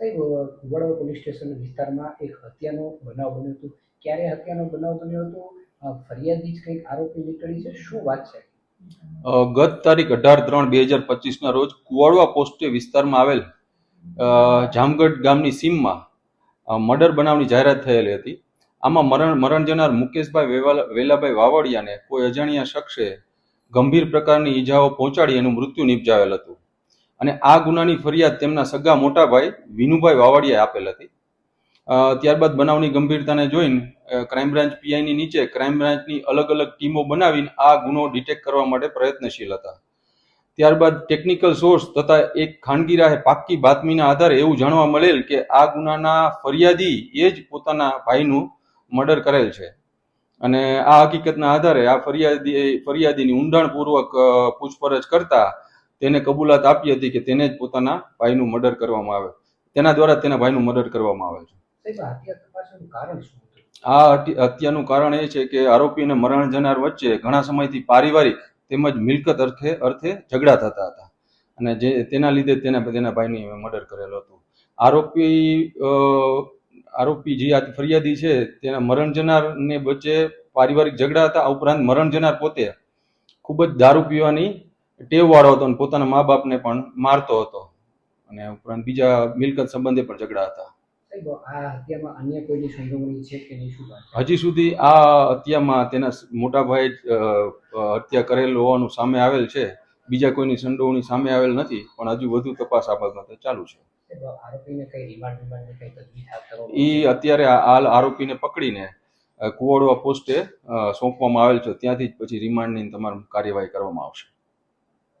સાહેબ Kuvadva police station વિસ્તારમાં એક હત્યાનો બનાવ બન્યો હતો. ક્યારે હત્યાનો બનાવ બન્યો હતો? ફરિયાદી જ કંઈક આરોપી નીકળી છે? શું વાત છે? ગત તારીખ અઢાર ત્રણ બે હજાર પચીસના રોજ કુવાડવા પોસ્ટે વિસ્તારમાં આવેલ જામગઢ ગામની સીમમાં મર્ડર બનાવની જાહેરાત થયેલી હતી. આમાં મરણ મરણ જનાર મુકેશભાઈ વેલાભાઈ વાવડિયાને કોઈ અજાણ્યા શખ્સે ગંભીર પ્રકારની ઈજાઓ પહોંચાડી એનું મૃત્યુ નિપજાવેલ હતું. અને આ ગુનાની ફરિયાદ તેમના સગા મોટાભાઈ વિનુભાઈ વાવડિયાએ આપેલ હતી. ત્યારબાદ બનાવની ગંભીરતાને જોઈને ક્રાઇમ બ્રાન્ચ પીઆઈની નીચે ક્રાઇમ બ્રાન્ચની અલગ અલગ ટીમો બનાવીને આ ગુનો ડિટેક્ટ કરવા માટે પ્રયત્નશીલ હતા. ત્યારબાદ ટેકનિકલ સોર્સ તથા એક ખાનગી રાહે પાક્કી બાતમીના આધારે એવું જાણવા મળેલ કે આ ગુનાના ફરિયાદી એ જ પોતાના ભાઈનું મર્ડર કરેલ છે. અને આ હકીકતના આધારે આ ફરિયાદી, ફરિયાદીની ઊંડાણપૂર્વક પૂછપરછ કરતા તેને કબૂલાત આપી હતી કે તેને જ પોતાના ભાઈનું મર્ડર કરવામાં આવે. તેના દ્વારા તેના ભાઈનું મર્ડર કરવામાં આવે છે. આ હત્યાનું કારણ એ છે કે આરોપી અને મરણ જનાર વચ્ચે ઘણા સમયથી પારિવારિક તેમજ મિલકત અર્થે અર્થે ઝઘડા થતા હતા. અને જે તેના લીધે તેને તેના ભાઈની મર્ડર કરેલો હતો. આરોપી આરોપી જે આ ફરિયાદી છે તેના મરણ જનારને વચ્ચે પારિવારિક ઝઘડા હતા. આ ઉપરાંત મરણ જનાર પોતે ખૂબ જ દારૂ પીવાની ટેવ વાળો હતો અને પોતાના મા બાપને પણ મારતો હતો. અને ઉપરાંત બીજા મિલકત સંબંધે પણ ઝઘડા હતા. હજી સુધી આ હત્યામાં તેના મોટા ભાઈ હત્યા કરેલ હોવાનું સામે આવેલ છે. બીજા કોઈની સંડોવણી સામે આવેલ નથી પણ હજુ વધુ તપાસ આ બાબતે ચાલુ છે. એ અત્યારે આ હાલ આરોપીને પકડીને કુવાડવા પોસ્ટે સોંપવામાં આવેલ છે. ત્યાંથી જ પછી રિમાન્ડની તમામ કાર્યવાહી કરવામાં આવશે.